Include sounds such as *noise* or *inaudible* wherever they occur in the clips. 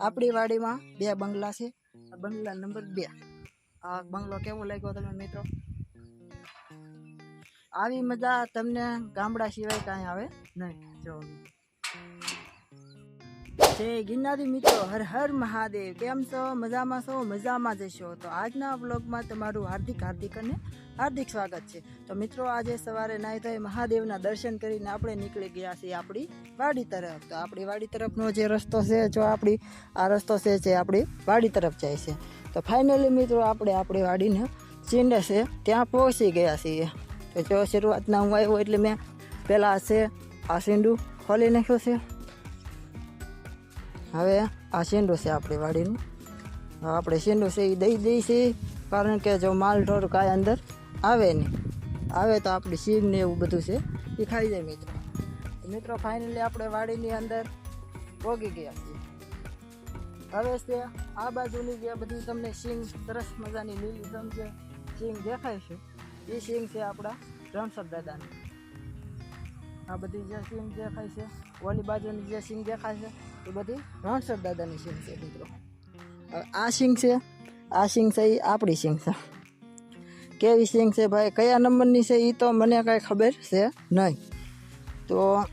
આપણી વાડીમાં બે બંગલા છે. બંગલા નંબર બે. આ બંગલો કેવો લાગ્યો તમે મિત્રો? આવી મજા તમને ગામડા સિવાય કાંઈ આવે નહીં. જો. જય ગિરનારી મિત્રો, હર હર મહાદેવ. કેમ છો? મજામાં છો? મજામાં જશો તો આજના બ્લોગમાં તમારું હાર્દિક હાર્દિક અને હાર્દિક સ્વાગત છે. તો મિત્રો, આજે સવારે નાહી થઈ મહાદેવના દર્શન કરીને આપણે નીકળી ગયા છીએ આપણી વાડી તરફ. તો આપણી વાડી તરફનો જે રસ્તો છે, જો આપણી, આ રસ્તો છે જે આપણી વાડી તરફ જાય છે. તો ફાઇનલી મિત્રો, આપણે આપણી વાડીને ચીંડે છે, ત્યાં પહોંચી ગયા છીએ. તો જો શરૂઆતના હું આવ્યો એટલે મેં પહેલાં છે, આ સીંડું ખોલી નાખ્યું છે. હવે આ શેંડું છે આપણી વાડીનું આપણે શેંડું છે એ દઈ દઈ છીએ કારણ કે જો માલ ઢોર કાંઈ અંદર આવે નહીં. આવે તો આપણી સીગ ને એવું બધું છે, એ ખાઈ જાય મિત્રો. મિત્રો ફાઇનલી આપણે વાડીની અંદર ભોગી ગયા છીએ. હવે છે, આ બાજુની જે બધી તમને સિંગ સરસ મજાની લીલી સમ જે દેખાય છે, એ સિંગ છે આપણા રણછોડ દાદાની. આ બધી જે સિંગ દેખાય છે, ઓલી બાજુની જે સિંગ દેખાય છે એ બધી રણછોડ દાદાની સિંગ છે મિત્રો. આ સિંગ છે, આ સિંગ છે એ આપણી સિંગ છે. કેવી સિંગ છે ભાઈ? કયા નંબરની છે એ તો મને કાંઈ ખબર છે નહીં. તો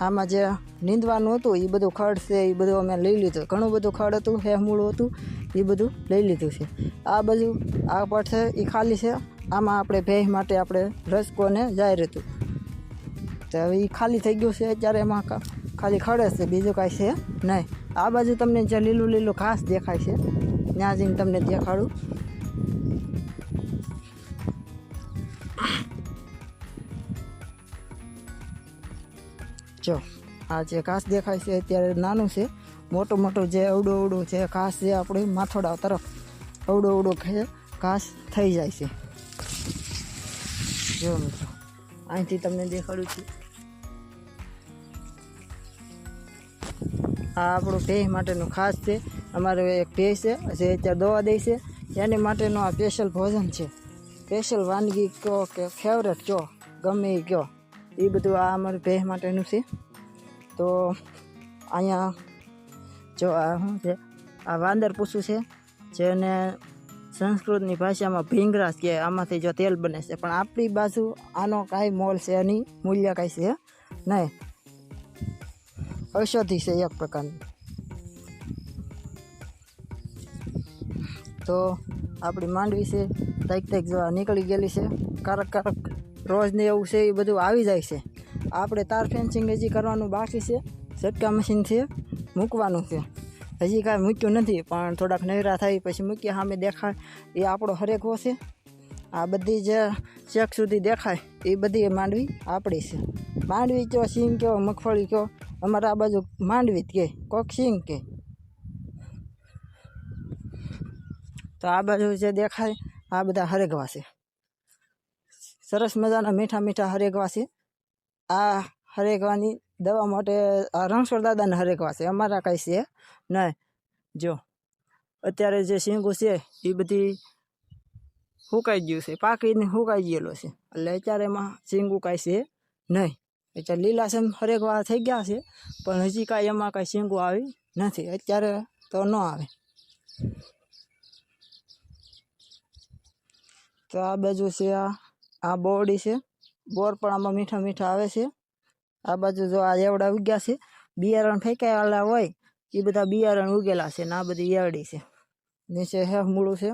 આમાં જે નીંદવાનું હતું એ બધું ખડ છે એ બધું અમે લઈ લીધું. ઘણું બધું ખડ હતું, હેમૂળું હતું એ બધું લઈ લીધું છે. આ બધું આ પટ છે એ ખાલી છે. આમાં આપણે ભેહ માટે આપણે રસકોને જાહેર હતું તો એ ખાલી થઈ ગયું છે અત્યારે એમાં ખાલી ખડે છે, બીજું કાંઈ છે નહીં. આ બાજુ તમને જે લીલું લીલું ઘાસ દેખાય છે, ત્યાં જઈને તમને દેખાડું. જો, આ જે ઘાસ દેખાય છે અત્યારે નાનું છે. મોટું મોટું જે અવડું અવડું છે ઘાસ છે આપણે માથોડા તરફ, અવડું અવડું ઘાસ થઈ જાય છે. જો મિત્રો, અહીંથી તમને દેખાડું છું. આ આપણું ભેંસ માટેનું ખાસ છે. અમારે એક ભેંસ છે, જે અત્યારે દવા દે છે. એની માટેનું આ સ્પેશિયલ ભોજન છે. સ્પેશિયલ વાનગી કહો કે ફેવરેટ કહો ગમે એ કહો એ બધું આ અમારું ભેંસ માટેનું છે. તો અહીંયા જો આ શું છે? આ વાંદર પૂછું છે, જેને સંસ્કૃતની ભાષામાં ભીંગરાસ કહે આમાંથી જો તેલ બને છે. પણ આપણી બાજુ આનો કાંઈ મોલ છે એની મૂલ્ય કાંઈ છે. નહીં. ઔષધિ છે એક પ્રકારની તો આપણી માંડવી છે તાઈક તાઈક જોવા નીકળી ગયેલી છે કારક કારક રોજ ને એવું છે એ બધું આવી જાય છે. આપણે તાર ફેન્સિંગ હજી કરવાનું બાકી છે ઝટકા મશીન છે, મૂકવાનું છે. હજી કાંઈ મૂક્યું નથી, પણ થોડાક નવરા થાય, પછી મૂકીએ, સામે દેખાય એ આપણો હરેકવો છે આ બધી જે ચેક સુધી દેખાય, એ બધી માંડવી આપણી છે. માંડવી કયો, સિંગ કયો, મગફળી કહો અમારે આ બાજુ માંડવી જ કહે કોક સિંગ કે. તો આ બાજુ જે દેખાય, આ બધા હરેગવા છે. સરસ મજાના મીઠા મીઠા હરેગવા છે. આ હરેગવાની દવા માટે આ રણછોડ દાદાને હરેગવા છે. અમારા કાંઈ છે નહીં. જો, અત્યારે જે સિંગો છે, એ બધી સુકાઈ ગયું છે. પાકીને સુકાઈ ગયેલો છે. એટલે અત્યારે એમાં શીંગું કાંઈ છે નહીં. એટલે લીલાસમ હરેકવા થઈ ગયા છે, પણ હજી કાંઈ એમાં કાંઈ સીંગું આવી નથી. અત્યારે તો ન આવે. તો આ બાજુ છે આ આ બોરડી છે. બોર પણ આમાં મીઠા મીઠા આવે છે. આ બાજુ જો આ એવડા ઉગ્યા છે. બિયારણ ફેંકાયેલા હોય એ બધા બિયારણ ઉગેલા છે ને આ બધી એવડી છે. નીચે હે મૂળું છે.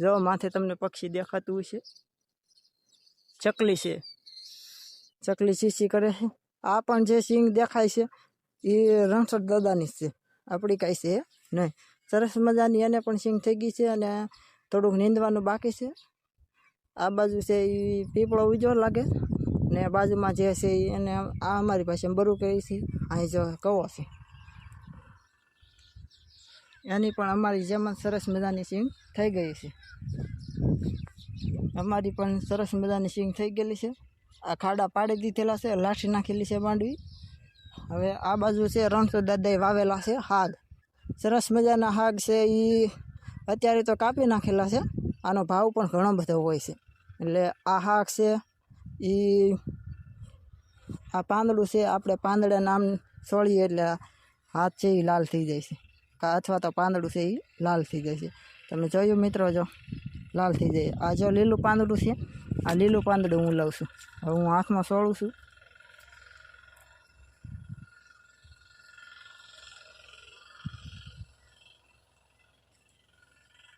જો માથે તમને પક્ષી દેખાતું હશે. ચકલી છે. ચકલી શીશી કરે છે. આ પણ જે સિંગ દેખાય છે, એ રણછોડ દાદાની છે. આપણી કાંઈ છે નહીં. સરસ મજાની એને પણ સિંગ થઈ ગઈ છે અને થોડુંક નીંદવાનું બાકી છે. આ બાજુ છે એ પીપળો ઉજો લાગે ને બાજુમાં જે છે એને આ અમારી પાસે બરું કહે છે. અહીં જો કવો છે. એની પણ અમારી જેમ જ સરસ મજાની સિંગ થઈ ગઈ છે. અમારી પણ સરસ મજાની સિંગ થઈ ગયેલી છે. આ ખાડા પાડી દીધેલા છે, લાઠી નાખેલી છે માંડવી. હવે આ બાજુ છે રણછોડ દાદાએ વાવેલા છે હાગ. સરસ મજાના હાગ છે એ અત્યારે તો કાપી નાખેલા છે. આનો ભાવ પણ ઘણો બધો હોય છે. એટલે આ હાગ છે એ આ પાંદડું છે, આપણે પાંદડા નામ છોડીએ એટલે હાથ છે એ લાલ થઈ જાય છે. અથવા તો પાંદડું છે એ લાલ થઈ જાય છે. તમે જોયું મિત્રો જો, લાલ થઈ જાય. આ જો લીલું પાંદડું છે, આ લીલું પાંદડું હું લઉં છું. હવે હું આંખમાં સોળું છું.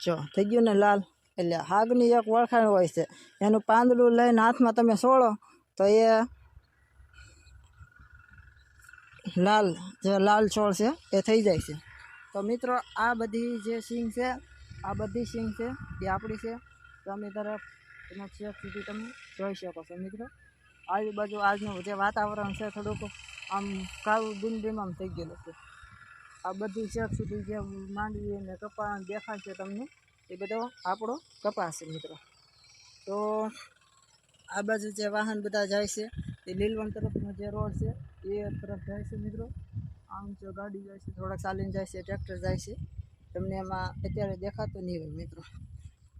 જો, થઈ ગયું ને લાલ? એટલે હાગની એક વળખાણ હોય છે. એનું પાંદડું લઈને હાથમાં તમે સોળો, તો એ લાલ, જે લાલ છોડ છે, એ થઈ જાય છે. તો મિત્રો, આ બધી જે સિંગ છે, આ બધી સિંગ છે, એ આપણી છે. તમે તરફ એના છેક સુધી તમે જોઈ શકો છો મિત્રો. આજુબાજુ આજનું જે વાતાવરણ છે થોડુંક આમ કાળું ડીમ ડીમ આમ થઈ ગયેલું છે. આ બધી છેક સુધી જે માંડવી અને કપા દેખાય છે તમને, એ બધો આપણો કપાસ છે મિત્રો. તો આ બાજુ જે વાહન બધા જાય છે, એ લીલવણ તરફનો જે રોડ છે, એ તરફ જાય છે મિત્રો. આમ જો ગાડી જાય છે, થોડાક ચાલીને જાય છે, ટ્રેક્ટર જાય છે. તમને એમાં અત્યારે દેખાતું નહીં હોય મિત્રો.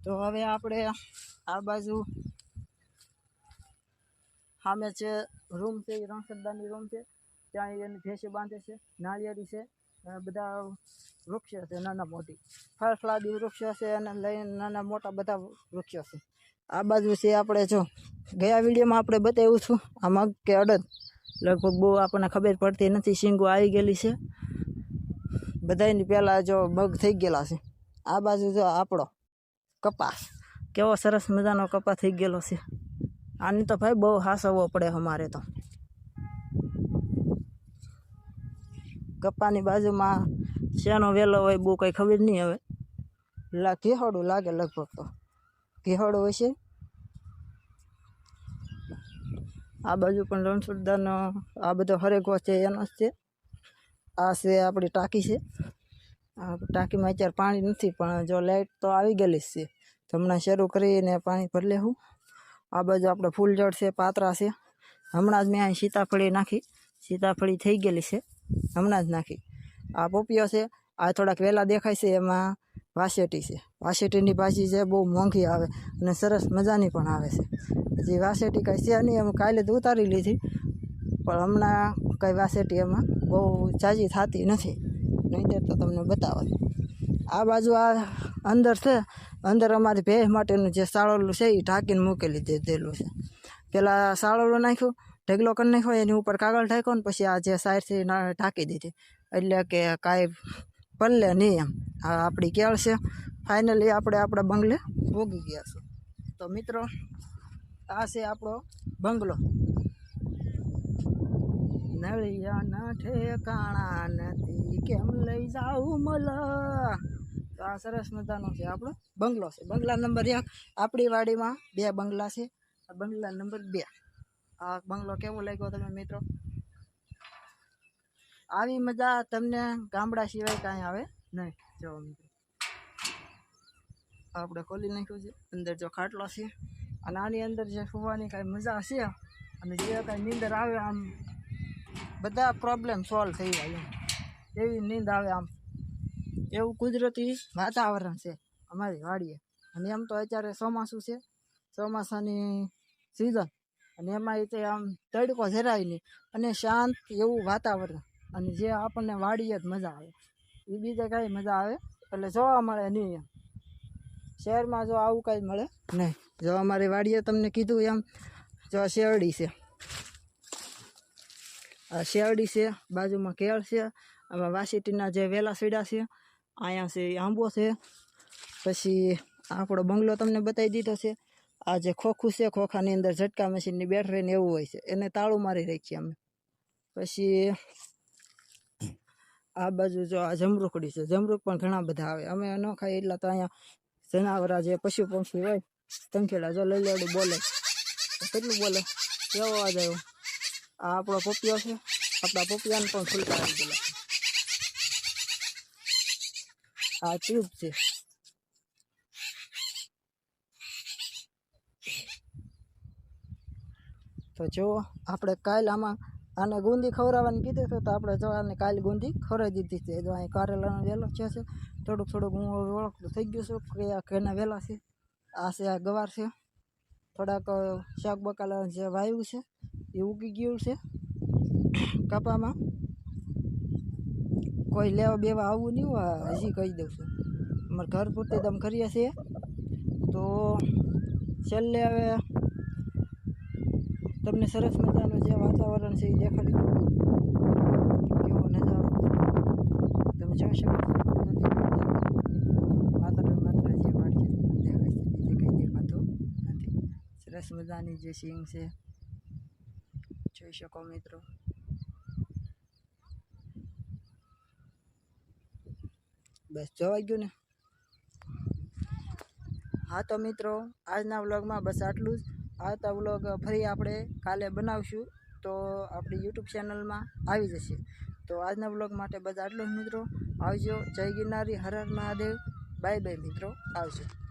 તો હવે આપણે આ બાજુ સામે છે રૂમ છે, એ રણછોડદારની રૂમ છે. ત્યાં એની ભેંસે બાંધે છે, નાળિયેરી છે બધા વૃક્ષો છે, નાના મોટી. ફળફળાદી વૃક્ષો છે અને લઈને નાના મોટા બધા વૃક્ષો છે. આ બાજુ છે આપણે જો ગયા વિડીયોમાં આપણે બતાવ્યું છું આ મગ કે અડદ. લગભગ બહુ આપણને ખબર પડતી નથી સિંગો આવી ગયેલી છે. બધાની પહેલાં જો મગ થઈ ગયેલા છે. આ બાજુ જો આપણો કપાસ. કેવો સરસ મજાનો કપાસ થઈ ગયેલો છે. આની તો ભાઈ બહુ હાસવવો પડે અમારે તો. કપ્પાની બાજુમાં શેનો વેલો હોય બહુ કંઈ ખબર નહીં હવે. લા ઘેહોડું લાગે લગભગ તો. ઘેહોડું હોય છે આ બાજુ પણ રણછોડદારનો આ બધો હરેકો છે એનો જ છે. આ છે આપણી ટાંકી છે. ટાંકીમાં અત્યારે પાણી નથી, પણ જો લાઇટ તો આવી ગયેલી જ છે. તો હમણાં શરૂ કરીને પાણી ભરી લેવું. આ બાજુ આપણે ફૂલઝાડ છે પાતરા છે. હમણાં જ મેં અહીં સીતાફળી નાખી. સીતાફળી થઈ ગયેલી છે. હમણાં જ નાખી. આ પોપિયો છે. આ થોડાક વહેલા દેખાય છે એમાં વાસેટી છે. વાસેટીની ભાજી છે બહુ મોંઘી આવે અને સરસ મજાની પણ આવે છે. હજી વાસેટી કાંઈ છે નહીં એમ કાલે જ ઉતારી લીધી. પણ હમણાં કંઈ વાસેટી એમાં બહુ જાજી થતી નથી. નહીંતર તો તમને બતાવે આ બાજુ આ અંદર છે, અંદર અમારી ભેંસ માટેનું જે સાળોલું છે એ ઢાંકીને મૂકેલી દીધેલું છે. પહેલાં સાળોલું નાખ્યું, ઢગલો કરી નાખ્યો, એની ઉપર કાગળ ઢાંક્યો ને પછી આ જે સાઈડથી ઢાંકી દીધી. એટલે કે કાંઈ પલ્લે નહીં એમ. આ આપણી કેળ છે. ફાઇનલી આપણે આપણા બંગલે ભોગી ગયા છે તો મિત્રો, આ છે આપણો બંગલો. નળિયાના ઠેકાણા નથી. કેમ લઈ જાઉં મલ? તો આ સરસ મજાનો છે આપણો બંગલો છે. બંગલા નંબર એક આપણી વાડીમાં બે બંગલા છે. આ બંગલા નંબર બે. આ બંગલો કેવો લાગ્યો તમે મિત્રો? આવી મજા તમને ગામડા સિવાય કાંઈ આવે નહીં. જો આપણે ખોલી નાખ્યું છે. અંદર જો ખાટલો છે. અને આની અંદર જે સુવાની કાંઈ મજા છે. અને જે કાંઈ નીંદર આવે આમ, બધા પ્રોબ્લેમ સોલ્વ થઈ જાય એવી નીંદ આવે આમ. એવું કુદરતી વાતાવરણ છે અમારી વાડીએ. અને એમ તો અત્યારે ચોમાસું છે. ચોમાસાની સિઝન અને એમાં તે આમ તડકો જરાય નહીં. અને શાંત એવું વાતાવરણ. અને જે આપણને વાડીએ જ મજા આવે. એ બીજે કાંઈ મજા આવે. એટલે જોવા મળે નહીં એમ. શહેરમાં જો આવું કાંઈ મળે નહીં. જો અમારી વાડીએ તમને કીધું એમ, જો આ શેરડી છે. આ શેરડી છે, બાજુમાં કેળ છે. આમાં વાસીટીના જે વેલા સીડા છે અહીંયા છે આંબો છે. પછી આપણો બંગલો તમને બતાવી દીધો છે. આ જે ખોખું છે, ખોખાની અંદર ઝટકા મશીનની બેટરી ને એવું હોય છે. એને તાળું મારી રાખીએ અમે. પછી આ બાજુ જો આ જમરૂકડી છે. જમરૂક પણ ઘણા બધા આવે. અમે ન ખાઈએ એટલા તો અહીંયા જનાવરા જે પશુ પંક્ષી હોય તંખેડા જો લઈ લેડું બોલે. તો કેટલું બોલે? કેવો અવાજ આવ્યો? આ આપણો પોપિયો છે? આપણા પોપિયાને પણ ફૂલકા આવી ગયેલા છે. આ ટ્યુબ છે. તો જો, આપણે કાલ આમાં આને ગુંદી ખવડાવવાની કીધી હતું તો આપણે જો આને કાલ ગુંદી ખવડાવી દીધી છે. જો અહીં કારેલાનો વેલો છે છે. થોડુંક થોડુંક હું ઓળખતો થઈ ગયું છું કે આ ઘરના વેલા છે. આ છે, આ ગવાર છે. થોડાક શાક બકાલા જે વાયુ છે એ ઉગી ગયું છે *coughs* કપામાં. કોઈ લેવા બેવા આવવું નહીં હોય, હજી કહી દઉં છું. અમારે ઘર પૂરતે તમે કરીએ છીએ તો છેલ્લે હવે તમને સરસ મજાનું જે વાતાવરણ છે એ દેખાડી કેવો નજારો. તમે જોઈ શકો વાતાવરણ માત્ર જે કંઈ દેખાતું નથી. સરસ મજાની જે સિંગ છે. જોઈ શકો મિત્રો. બસ જોવાઈ ગયું ને? હા તો મિત્રો, આજના વ્લોગમાં બસ આટલું જ. આવતા વ્લોગ ફરી આપણે કાલે બનાવશું. તો આપણી યુટ્યુબ ચેનલમાં આવી જશે. તો આજના વ્લોગ માટે બધા આટલું જ મિત્રો. આવજો. જય ગિરનારી. હર હર મહાદેવ. બાય બાય મિત્રો. આવજો.